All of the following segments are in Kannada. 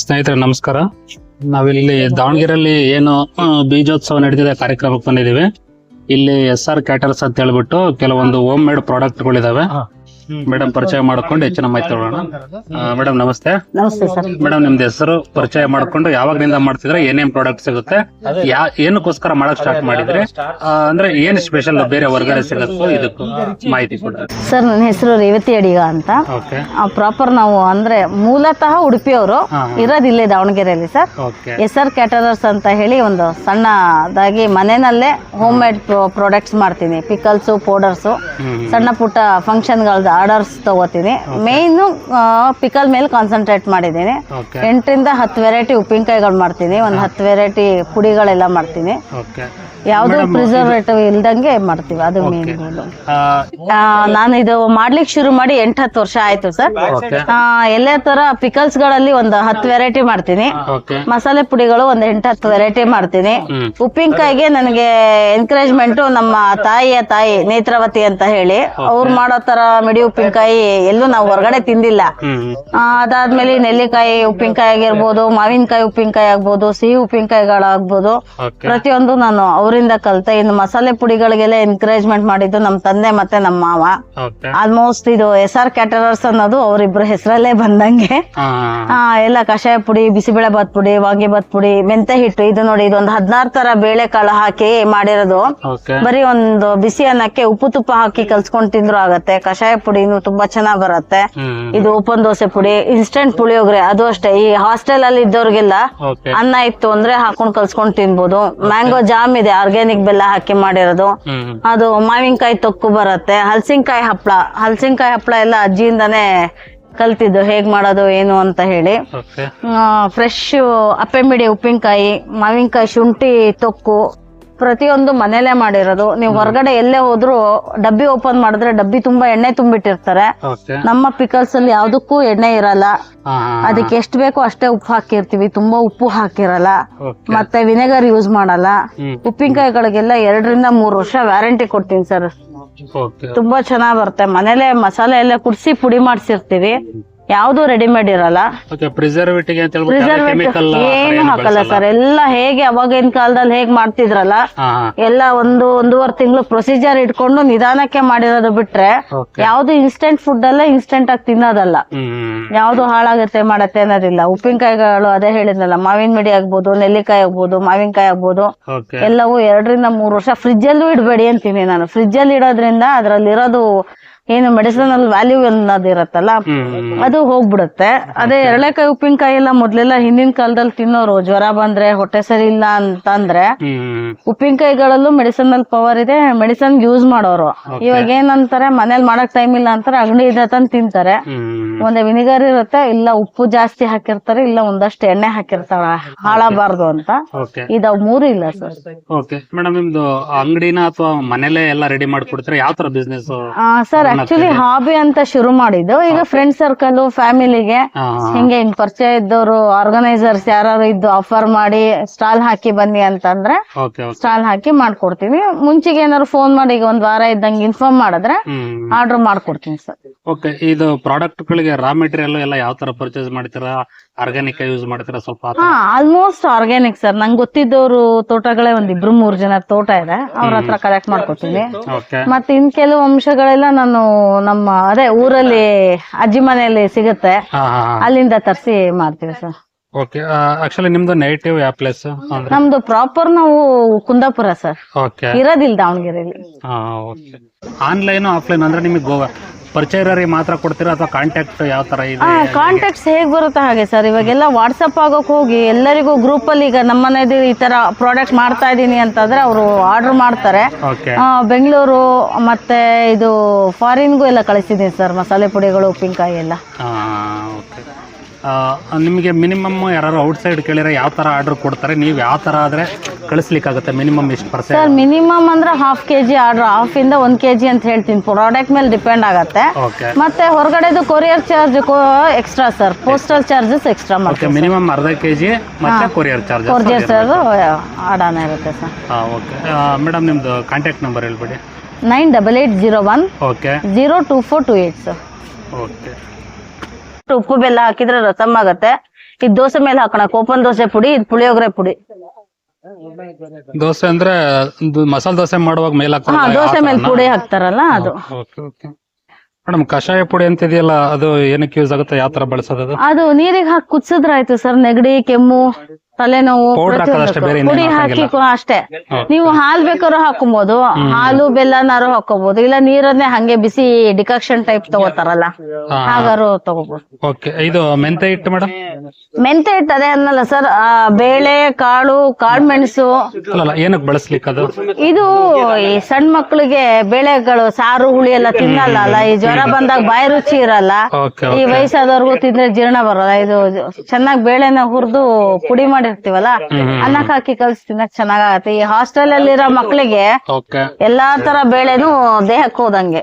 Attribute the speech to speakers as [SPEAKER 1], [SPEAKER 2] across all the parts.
[SPEAKER 1] ಸ್ನೇಹಿತರೆ, ನಮಸ್ಕಾರ. ನಾವಿಲ್ಲಿ ದಾವಣಗೆರೆಯಲ್ಲಿ ಏನು ಬೀಜೋತ್ಸವ ನಡೆದಿದೆ ಕಾರ್ಯಕ್ರಮಕ್ಕೆ ಬಂದಿದ್ದೀವಿ. ಇಲ್ಲಿ ಎಸ್ ಆರ್ ಕ್ಯಾಟರ್ಸ್ ಅಂತ ಹೇಳ್ಬಿಟ್ಟು ಕೆಲವೊಂದು ಹೋಮ್ ಮೇಡ್ ಪ್ರಾಡಕ್ಟ್ಗಳಿದಾವೆ ಮೇಡಮ್ ಪರಿಚಯ ಮಾಡ್ಕೊಂಡು ಹೆಚ್ಚಿನ ಮಾಹಿತಿ ತಗೊಳ್ಳೋಣ. ಮೇಡಮ್ ನಮಸ್ತೆ.
[SPEAKER 2] ನಮಸ್ತೆ ಸರ್.
[SPEAKER 1] ಮೇಡಮ್ ನಿಮ್ದು ಹೆಸರು ಪರಿಚಯ ಮಾಡ್ಕೊಂಡು ಯಾವಾಗಲಿಂದ ಮಾಡ್ತಿದ್ರೆ ಏನೇನ್ ಪ್ರಾಡಕ್ಟ್ ಸಿಗುತ್ತೆ? ಯಾ ಏನಕ್ಕೋಸ್ಕರ ಮಾಡಕ್ ಸ್ಟಾರ್ಟ್ ಮಾಡಿದ್ರೆ? ಆ, ಅಂದ್ರೆ ಏನ್ ಸ್ಪೆಷಲ್ ಬೇರೆ ಹೊರಗಡೆ ಸಿಗುತ್ತೋ ಇದಕ್ಕೂ ಮಾಹಿತಿ ಕೊಡ್ರಿ
[SPEAKER 2] ಸರ್ ನನ್ನ ಹೆಸರು ರೇವತಿ ಅಡಿಗ ಅಂತ.
[SPEAKER 1] ಓಕೆ.
[SPEAKER 2] ಪ್ರಾಪರ್ ನಾವು ಅಂದ್ರೆ ಮೂಲತಃ ಉಡುಪಿಯವರು
[SPEAKER 1] ಹಾ.
[SPEAKER 2] ಇರೋದು ಇಲ್ಲೇ ದಾವಣಗೆರೆಯಲ್ಲಿ sir.
[SPEAKER 1] Okay.
[SPEAKER 2] S R caterers ಅಂತ ಹೇಳಿ ಒಂದು ಸಣ್ಣದಾಗಿ ಮನೆಯಲ್ಲೇ ಹೋಮ್ ಮೇಡ್ ಪ್ರಾಡಕ್ಟ್ಸ್ ಮಾಡ್ತೀನಿ. ಪಿಕಲ್ಸು ಪೌಡರ್ಸು ಸಣ್ಣ ಪುಟ್ಟ ಫಂಕ್ಷನ್ಗಳದ್ದು ಆರ್ಡರ್ಸ್ ತಗೋತೀನಿ. ಮೇಯ್ನು ಪಿಕಲ್ ಮೇಲೆ ಕಾನ್ಸಂಟ್ರೇಟ್ ಮಾಡಿದ್ದೀನಿ. ಎಂಟರಿಂದ ಹತ್ತು ವೆರೈಟಿ ಉಪ್ಪಿನಕಾಯಿಗಳು ಮಾಡ್ತೀನಿ. ಒಂದು ಹತ್ತು ವೆರೈಟಿ ಪುಡಿಗಳೆಲ್ಲ ಮಾಡ್ತೀನಿ. ಯಾವುದು ಪ್ರಿಸರ್ವೇಟಿವ್ ಇಲ್ದಂಗೆ ಮಾಡ್ತೀವಿ ಅದು ಮೇನ್ ಆ, ನಾನು ಇದು ಮಾಡ್ಲಿಕ್ಕೆ ಶುರು ಮಾಡಿ ಎಂಟು ಹತ್ತು ವರ್ಷ ಆಯ್ತು ಸರ್. ಎಲ್ಲೇ ತರ ಪಿಕಲ್ಸ್ಗಳಲ್ಲಿ ಒಂದು ಹತ್ತು ವೆರೈಟಿ ಮಾಡ್ತೀನಿ. ಮಸಾಲೆ ಪುಡಿಗಳು ಒಂದ್ ಎಂಟು ಹತ್ತು ವೆರೈಟಿ ಮಾಡ್ತೀನಿ. ಉಪ್ಪಿನಕಾಯಿಗೆ ನನಗೆ ಎನ್ಕರೇಜ್ಮೆಂಟ್ ನಮ್ಮ ತಾಯಿಯ ತಾಯಿ ನೇತ್ರಾವತಿ ಅಂತ ಹೇಳಿ ಅವ್ರು ಮಾಡೋ ತರ ಮಿಡಿ ಉಪ್ಪಿನಕಾಯಿ ಎಲ್ಲೂ ನಾವು ಹೊರಗಡೆ ತಿಂದಿಲ್ಲ. ಅದಾದ್ಮೇಲೆ ನೆಲ್ಲಿಕಾಯಿ ಉಪ್ಪಿನಕಾಯಿ ಆಗಿರ್ಬೋದು ಮಾವಿನಕಾಯಿ ಉಪ್ಪಿನಕಾಯಿ ಆಗ್ಬೋದು ಸಿಹಿ ಉಪ್ಪಿನಕಾಯಿಗಳಾಗ್ಬೋದು. ಪ್ರತಿಯೊಂದು ನಾನು ಅವರಿಂದ ಕಲ್ತೆ ಇನ್ನು ಮಸಾಲೆ ಪುಡಿಗಳಿಗೆಲ್ಲ ಎನ್ಕರೇಜ್ಮೆಂಟ್ ಮಾಡಿದ್ದು ನಮ್ಮ ತಂದೆ ಮತ್ತೆ ನಮ್ಮ ಮಾವ. ಆಲ್ಮೋಸ್ಟ್ ಇದು ಎಸ್ ಆರ್ ಕ್ಯಾಟರರ್ಸ್ ಅನ್ನೋದು ಅವರಿಬ್ರು ಹೆಸರಲ್ಲೇ ಬಂದಂಗೆ. ಎಲ್ಲ ಕಷಾಯ ಪುಡಿ ಬಿಸಿಬೇಳೆ ಬಾತ್ ಪುಡಿ ವಾಂಗಿಬಾತ್ ಪುಡಿ ಮೆಂತೆ ಹಿಟ್ಟು ಇದು ನೋಡಿ ಇದೊಂದು ಹದಿನಾರು ತರ ಬೇಳೆಕಾಳು ಹಾಕಿ ಮಾಡಿರೋದು. ಬರೀ ಒಂದು ಬಿಸಿ ಅನ್ನಕ್ಕೆ ಉಪ್ಪು ತುಪ್ಪ ಹಾಕಿ ಕಲ್ಸ್ಕೊಂಡ್ ತಿಂದ್ರು ಆಗತ್ತೆ. ಕಷಾಯ ಪುಡಿನು ತುಂಬಾ ಚೆನ್ನಾಗ್ ಬರತ್ತೆ. ಇದು ಓಪನ್ ದೋಸೆ ಪುಡಿ ಇನ್ಸ್ಟೆಂಟ್ ಪುಳಿಯೋಗರೆ ಅದು ಅಷ್ಟೇ. ಈ ಹಾಸ್ಟೆಲ್ ಅಲ್ಲಿ ಇದ್ದವ್ರಿಗೆಲ್ಲ ಅನ್ನ ಇತ್ತು ಅಂದ್ರೆ ಹಾಕೊಂಡ್ ಕಲ್ಸ್ಕೊಂಡ್ ತಿನ್ಬೋದು. ಮ್ಯಾಂಗೋ ಜಾಮ್ ಇದೆ ಆರ್ಗ್ಯಾನಿಕ್ ಬೆಲ್ಲ ಹಾಕಿ ಮಾಡಿರೋದು. ಅದು ಮಾವಿನಕಾಯಿ ತೊಕ್ಕು ಬರುತ್ತೆ. ಹಲಸಿನಕಾಯಿ ಹಪ್ಪಳ ಹಲಸಿನಕಾಯಿ ಹಪ್ಪಳ ಎಲ್ಲ ಅಜ್ಜಿಯಿಂದಾನೇ ಕಲ್ತಿದ್ದು. ಹೇಗ್ ಮಾಡೋದು ಏನು ಅಂತ ಹೇಳಿ. ಫ್ರೆಶ್ ಅಪ್ಪೆಮಿಡಿ ಉಪ್ಪಿನಕಾಯಿ ಮಾವಿನಕಾಯಿ ಶುಂಠಿ ತೊಕ್ಕು ಪ್ರತಿಯೊಂದು ಮನೇಲೆ ಮಾಡಿರೋದು. ನೀವು ಹೊರಗಡೆ ಎಲ್ಲೇ ಹೋದ್ರು ಡಬ್ಬಿ ಓಪನ್ ಮಾಡಿದ್ರೆ ಡಬ್ಬಿ ತುಂಬಾ ಎಣ್ಣೆ ತುಂಬಿಟ್ಟಿರ್ತಾರೆ. ನಮ್ಮ ಪಿಕಲ್ಸ್ ಅಲ್ಲಿ ಯಾವ್ದಕ್ಕೂ ಎಣ್ಣೆ ಇರಲ್ಲ. ಅದಕ್ಕೆ ಎಷ್ಟು ಬೇಕೋ ಅಷ್ಟೇ ಉಪ್ಪು ಹಾಕಿರ್ತೀವಿ. ತುಂಬಾ ಉಪ್ಪು ಹಾಕಿರಲ್ಲ. ಮತ್ತೆ ವಿನೆಗರ್ ಯೂಸ್ ಮಾಡಲ್ಲ. ಉಪ್ಪಿನಕಾಯಿಗಳಿಗೆಲ್ಲ ಎರಡರಿಂದ ಮೂರು ವರ್ಷ ವ್ಯಾರಂಟಿ ಕೊಡ್ತೀನಿ ಸರ್. ತುಂಬಾ ಚೆನ್ನಾಗ್ ಬರುತ್ತೆ. ಮನೇಲೆ ಮಸಾಲೆ ಎಲ್ಲ ಕುಡ್ಸಿ ಪುಡಿ ಮಾಡಿಸಿರ್ತೀವಿ. ಯಾವ್ದು ರೆಡಿಮೇಡ್ ಇರಲ್ಲ.
[SPEAKER 1] ಓಕೆ ಪ್ರಿಸರ್ವೇಟಿವ್ ಅಂತ ಹೇಳ್ಬಿಟ್ಟು ಕೆಮಿಕಲ್
[SPEAKER 2] ಏನು ಹಾಕಲ್ಲ ಸರ್ ಎಲ್ಲ ಹೇಗೆ ಅವಾಗಿನ ಕಾಲದಲ್ಲಿ ಹೇಗ್ ಮಾಡ್ತಿದ್ರಲ್ಲ ಎಲ್ಲ ಒಂದು ಒಂದೂವರೆ ತಿಂಗಳು ಪ್ರೊಸೀಜರ್ ಇಟ್ಕೊಂಡು ನಿಧಾನಕ್ಕೆ ಮಾಡಿರೋದು ಬಿಟ್ರೆ ಯಾವ್ದು ಇನ್ಸ್ಟೆಂಟ್ ಫುಡ್ ಅಲ್ಲ ಇನ್ಸ್ಟೆಂಟ್ ಆಗಿ ತಿನ್ನೋದಲ್ಲ. ಯಾವ್ದು ಹಾಳಾಗುತ್ತೆ ಮಾಡತ್ತೆ ಅನ್ನೋದಿಲ್ಲ. ಉಪ್ಪಿನಕಾಯಿಗಳು ಅದೇ ಹೇಳಿದ್ನಲ್ಲ ಮಾವಿನ ಮಿಡಿ ಆಗ್ಬೋದು ನೆಲ್ಲಿಕಾಯಿ ಆಗ್ಬೋದು ಮಾವಿನಕಾಯಿ ಆಗ್ಬೋದು. ಎಲ್ಲವೂ ಎರಡರಿಂದ ಮೂರು ವರ್ಷ ಫ್ರಿಜ್ ಅಲ್ಲೂ ಇಡಬೇಡಿ ಅಂತೀನಿ ನಾನು. ಫ್ರಿಜ್ ಅಲ್ಲಿ ಇಡೋದ್ರಿಂದ ಅದ್ರಲ್ಲಿರೋದು ಏನು ಮೆಡಿಸಿನಲ್ ವ್ಯಾಲ್ಯೂ ಅನ್ನೋದು ಇರತ್ತಲ್ಲ ಅದು ಹೋಗ್ಬಿಡುತ್ತೆ. ಅದೇ ಎರಳೆಕಾಯಿ ಉಪ್ಪಿನಕಾಯಿ ಎಲ್ಲ ಮೊದ್ಲೆಲ್ಲ ಹಿಂದಿನ ಕಾಲದಲ್ಲಿ ತಿನ್ನೋರು ಜ್ವರ ಬಂದ್ರೆ ಹೊಟ್ಟೆ ಸರಿ ಇಲ್ಲ ಅಂತಂದ್ರೆ ಉಪ್ಪಿನಕಾಯಿಗಳಲ್ಲೂ ಮೆಡಿಸನಲ್ ಪವರ್ ಇದೆ ಮೆಡಿಸನ್ ಯೂಸ್ ಮಾಡೋರು. ಇವಾಗ ಏನಂತಾರೆ ಮನೇಲಿ ಮಾಡಕ್ ಟೈಮ್ ಇಲ್ಲ ಅಂತಾರೆ ಅಂಗಡಿ ಇದೆ ತಂದು ತಿಂತಾರೆ. ಒಂದೇ ವಿನಿಗರ್ ಇರುತ್ತೆ ಇಲ್ಲ ಉಪ್ಪು ಜಾಸ್ತಿ ಹಾಕಿರ್ತಾರೆ ಇಲ್ಲ ಒಂದಷ್ಟು ಎಣ್ಣೆ ಹಾಕಿರ್ತಾರ ಹಾಳಾಗಬಾರ್ದು ಅಂತ. ಇದಾವ್ ಮೂರು ಇಲ್ಲ ಸರ್.
[SPEAKER 1] ಓಕೆ ಮೇಡಮ್ ನಿಮ್ದು ಅಂಗಡಿನ ಅಥವಾ ಮನೇಲೆ ಎಲ್ಲ ರೆಡಿ ಮಾಡ್ಕೊಡ್ತಾರೆ? ಯಾವ ತರ ಬಿಸ್ನೆಸ್
[SPEAKER 2] ಸರ್ ಆಕ್ಚುಲಿ ಹಾಬಿ ಅಂತ ಶುರು ಮಾಡಿದ್ದು. ಈಗ ಫ್ರೆಂಡ್ ಸರ್ಕಲ್ ಫ್ಯಾಮಿಲಿಗೆ ಹಿಂಗೆ ಹಿಂಗ್ ಪರಿಚಯ ಇದ್ದವರು ಆರ್ಗನೈಸರ್ಸ್ ಯಾರು ಇದ್ದು ಆಫರ್ ಮಾಡಿ ಸ್ಟಾಲ್ ಹಾಕಿ ಬನ್ನಿ ಅಂತಂದ್ರೆ ಸ್ಟಾಲ್ ಹಾಕಿ ಮಾಡ್ಕೊಡ್ತೀನಿ. ಮುಂಚೆಗೆ ಏನಾದ್ರು ಫೋನ್ ಮಾಡಿ ಈಗ ಒಂದ್ ವಾರ ಇದ್ದಂಗೆ ಇನ್ಫಾರ್ಮ್ ಮಾಡಿದ್ರೆ ಆರ್ಡರ್ ಮಾಡ್ಕೊಡ್ತೀನಿ ಸರ್
[SPEAKER 1] ಓಕೆ ಇದು ಪ್ರಾಡಕ್ಟ್ ಗಳಿಗೆ ರಾ ಮೆಟೀರಿಯಲ್ ಎಲ್ಲ ಯಾವ ತರ ಪರ್ಚೇಸ್ ಮಾಡ್ತೀರಾ? ಆರ್ಗ್ಯಾನಿಕ್ ಯೂಸ್ ಮಾಡ್ತೀರಾ ಸ್ವಲ್ಪ
[SPEAKER 2] ಆಲ್ಮೋಸ್ಟ್ ಆರ್ಗ್ಯಾನಿಕ್ ಸರ್ ನಂಗೆ ಗೊತ್ತಿದ್ದವರು ತೋಟಗಳೇ ಒಂದ್ ಇಬ್ರು ಮೂರ್ ಜನ ತೋಟ ಇದೆ. ಅವ್ರ ಹತ್ರ ಕಲೆಕ್ಟ್ ಮಾಡ್ಕೊತೀನಿ ಮತ್ತೆ ಇನ್ ಕೆಲವು ಅಂಶಗಳೆಲ್ಲ ನಾನು ನಮ್ಮ ಅದೇ ಊರಲ್ಲಿ ಅಜ್ಜಿ ಮನೆಯಲ್ಲಿ ಸಿಗುತ್ತೆ.
[SPEAKER 1] ಹಾ ಹಾ
[SPEAKER 2] ಅಲ್ಲಿಂದ ತರಿಸಿ ಮಾಡ್ತೀವಿ ಸರ್.
[SPEAKER 1] ಓಕೆ ಆಕ್ಚುಲಿ ನಿಮ್ದು ನೆಗೆಟಿವ್ ಯಾವ ಪ್ಲೇಸ್ ಅಂದ್ರೆ
[SPEAKER 2] ನಮ್ದು ಪ್ರಾಪರ್ ನಾವು ಕುಂದಾಪುರ ಸರ್.
[SPEAKER 1] ಓಕೆ.
[SPEAKER 2] ಇರೋದಿಲ್ಲ ದಾವಣಗೆರೆಯಲ್ಲಿ
[SPEAKER 1] ಓಕೆ. ಆನ್ಲೈನ್ ಆಫ್ಲೈನ್ ಅಂದ್ರೆ ನಿಮಗೆ ಗೋವಾ? ಪರಿಚಯ ಇರೋರಿಗೆ ಮಾತ್ರ ಕೊಡ್ತೀರಾ ಅಥವಾ ಕಾಂಟ್ಯಾಕ್ಟ್ ಯಾವ ತರ ಇದೆ?
[SPEAKER 2] ಕಾಂಟ್ಯಾಕ್ಟ್ಸ್ ಹೇಗ್ ಬರುತ್ತೆ ಹಾಗೆ ಸರ್? ಇವಾಗೆಲ್ಲ ವಾಟ್ಸಪ್ ಆಗೋಕೆ ಹೋಗಿ ಎಲ್ಲರಿಗೂ ಗ್ರೂಪ್ ಅಲ್ಲಿ ಈಗ ನಮ್ಮನೇದು ಈ ತರ ಪ್ರಾಡಕ್ಟ್ ಮಾಡ್ತಾ ಇದೀನಿ ಅಂತಂದ್ರೆ ಅವರು ಆರ್ಡರ್ ಮಾಡ್ತಾರೆ. ಬೆಂಗಳೂರು ಮತ್ತೆ ಇದು ಫಾರಿನ್ಗೂ ಎಲ್ಲ ಕಳಿಸಿದೀನಿ ಸರ್ ಮಸಾಲೆ ಪುಡಿಗಳು ಉಪ್ಪಿನಕಾಯಿ ಎಲ್ಲ.
[SPEAKER 1] ನಿಮಗೆ ಮಿನಿಮಮ್ ಯಾರು ಔಟ್ ಸೈಡ್ ಕೇಳಿದ್ರೆ ಯಾವ ತರ ಆರ್ಡರ್ ಕೊಡ್ತಾರೆ? ನೀವು ಯಾವ ತರ ಆದ್ರೆ ಕಳಿಸ್ಲಿಕ್ಕಾಗುತ್ತೆ? ಮಿನಿಮಮ್ ಎಷ್ಟು ಪರ್ಸೆಂಟ್
[SPEAKER 2] ಸರ್ ಮಿನಿಮಮ್ ಅಂದ್ರೆ half K G order half ಇಂದ ಒಂದ್ ಕೆ ಜಿ ಅಂತ ಹೇಳ್ತೀನಿ. ಪ್ರಾಡಕ್ಟ್ ಮೇಲೆ ಡಿಪೆಂಡ್ ಆಗತ್ತೆ.
[SPEAKER 1] ಓಕೆ
[SPEAKER 2] ಮತ್ತೆ ಹೊರಗಡೆದು courier charge extra sir postal charges extra
[SPEAKER 1] okay
[SPEAKER 2] ಮಾಡ್ತೀವಿ
[SPEAKER 1] ಮಿನಿಮಮ್ ಅರ್ಧ ಕೆ ಜಿ ಮತ್ತೆ ಕೊರಿಯರ್ ಚಾರ್ಜ್
[SPEAKER 2] ಕೊರಿಯರ್ ಚಾರ್ಜ್ ಆಡಾನ ಇರುತ್ತೆ ಸರ್
[SPEAKER 1] ಹಾಂ ಓಕೆ ಮೇಡಮ್ ನಿಮ್ದು ಕಾಂಟ್ಯಾಕ್ಟ್ ನಂಬರ್ ಹೇಳ್ಬಿಡಿ.
[SPEAKER 2] Nine double eight zero one
[SPEAKER 1] okay
[SPEAKER 2] zero two four two eight sir
[SPEAKER 1] okay
[SPEAKER 2] ಉಪ್ಪು ಬೆಲ್ಲ ಹಾಕಿದ್ರೆ ರಸಮ್ ಆಗತ್ತೆ. ಈ ದೋಸೆ ಮೇಲೆ ಹಾಕೋಣ. ಕೋಪನ್ ದೋಸೆ ಪುಡಿ ಇದು ಪುಳಿಯೋಗರೆ ಪುಡಿ.
[SPEAKER 1] ದೋಸೆ ಅಂದ್ರೆ ಮಸಾಲ ದೋಸೆ ಮಾಡುವಾಗ ಮೇಲೆ
[SPEAKER 2] ಹಾ ದೋಸೆ ಮೇಲೆ ಪುಡಿ ಹಾಕ್ತಾರಲ್ಲ ಅದು.
[SPEAKER 1] ಮೇಡಮ್ ಕಷಾಯ ಪುಡಿ ಅಂತ ಇದೆಯಲ್ಲ ಅದು ಏನಕ್ಕೆ ಯೂಸ್ ಆಗುತ್ತೆ? ಯಾವ ತರ ಬಳಸೋದು ಅದು?
[SPEAKER 2] ನೀರಿಗೆ ಹಾಕಿ ಕುದಿಸಿದ್ರಾಯ್ತು ಸರ್ ನೆಗಡಿ ಕೆಮ್ಮು. ತಲೆನೋವು
[SPEAKER 1] Powder ಬೇರೆ ಇನ್ನೇನು
[SPEAKER 2] ಪುಡಿ ಹಾಕಿ. ಕೊ- ಅಷ್ಟೇ. ನೀವು ಹಾಲ್ ಬೇಕಾದ್ರೂ ಹಾಕೊಬಹುದು ಹಾಲು ಬೆಲ್ಲನಾರು ಹಾಕೋಬಹುದು ಇಲ್ಲ ನೀರನ್ನೇ ಹಂಗೆ ಬಿಸಿ ಡಿಕಾಕ್ಷನ್ ಟೈಪ್ ತಗೋತಾರಲ್ಲ
[SPEAKER 1] ಹಾ.
[SPEAKER 2] ಹಾಗಾರು ತಗೋಬಹುದು
[SPEAKER 1] ಓಕೆ ಇದು ಮೆಂತೆ ಹಿಟ್ಟು ಮೇಡಮ್
[SPEAKER 2] ಮೆಂತೆ ಹಿಟ್ಟು ಅದೇ ಅನ್ನಲ್ಲ ಸರ್ ಬೇಳೆ ಕಾಳು ಕಾಳು ಮೆಣಸು.
[SPEAKER 1] ಅಲ್ಲ ಏನಕ್ಕೆ ಬಳಸ್ಲಿಕ್ಕೆ ಅದು?
[SPEAKER 2] ಇದು ಈ ಸಣ್ಣ ಮಕ್ಕಳಿಗೆ ಬೇಳೆಗಳು ಸಾರು ಹುಳಿ ಎಲ್ಲ ತಿನ್ನಲ್ಲ ಅಲ್ಲ. ಈ ಜ್ವರ ಬಂದಾಗ ಬಾಯಿ ರುಚಿ ಇರಲ್ಲ. ಈ ವಯಸ್ಸಾದವ್ರಿಗೂ ತಿಂದ್ರೆ ಜೀರ್ಣ ಬರಲ್ಲ. ಇದು ಚೆನ್ನಾಗಿ ಬೇಳೆನ ಹುರಿದು ಪುಡಿ ಮಾಡಿರ್ತೀವಲ್ಲ? ಅನ್ನ ಹಾಕಿ ಕಲ್ಸಿ ತಿನ್ನಕ್ ಚೆನ್ನಾಗತ್ತೆ ಈ ಹಾಸ್ಟೆಲ್ ಅಲ್ಲಿರೋ ಮಕ್ಕಳಿಗೆ
[SPEAKER 1] ಓಕೆ.
[SPEAKER 2] ಎಲ್ಲಾ ತರ ಬೇಳೆನು ದೇಹಕ್ಕೆ ಹೋದಂಗೆ.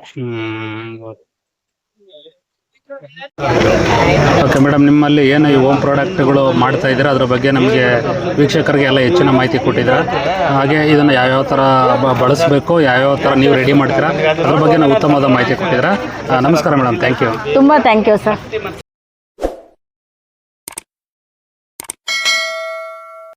[SPEAKER 1] ಓಕೆ ಮೇಡಮ್ ನಿಮ್ಮಲ್ಲಿ ಏನು ಈ ಹೋಮ್ ಪ್ರಾಡಕ್ಟ್ಗಳು ಮಾಡ್ತಾ ಇದ್ದೀರಾ? ಅದ್ರ ಬಗ್ಗೆ ನಮಗೆ ವೀಕ್ಷಕರಿಗೆ ಎಲ್ಲ ಹೆಚ್ಚಿನ ಮಾಹಿತಿ ಕೊಟ್ಟಿದ್ದೀರಾ. ಹಾಗೆ ಇದನ್ನು ಯಾವ್ಯಾವ ಥರ ಬ- ಬಳಸಬೇಕು ಯಾವ್ಯಾವ ಥರ ನೀವು ರೆಡಿ ಮಾಡ್ತೀರಾ? ಅದ್ರ ಬಗ್ಗೆ ನಾವು ಉತ್ತಮವಾದ ಮಾಹಿತಿ ಕೊಟ್ಟಿದ್ದೀರಾ. ನಮಸ್ಕಾರ ಮೇಡಮ್ ಥ್ಯಾಂಕ್ ಯು.
[SPEAKER 2] ತುಂಬಾ ಥ್ಯಾಂಕ್ ಯು ಸರ್.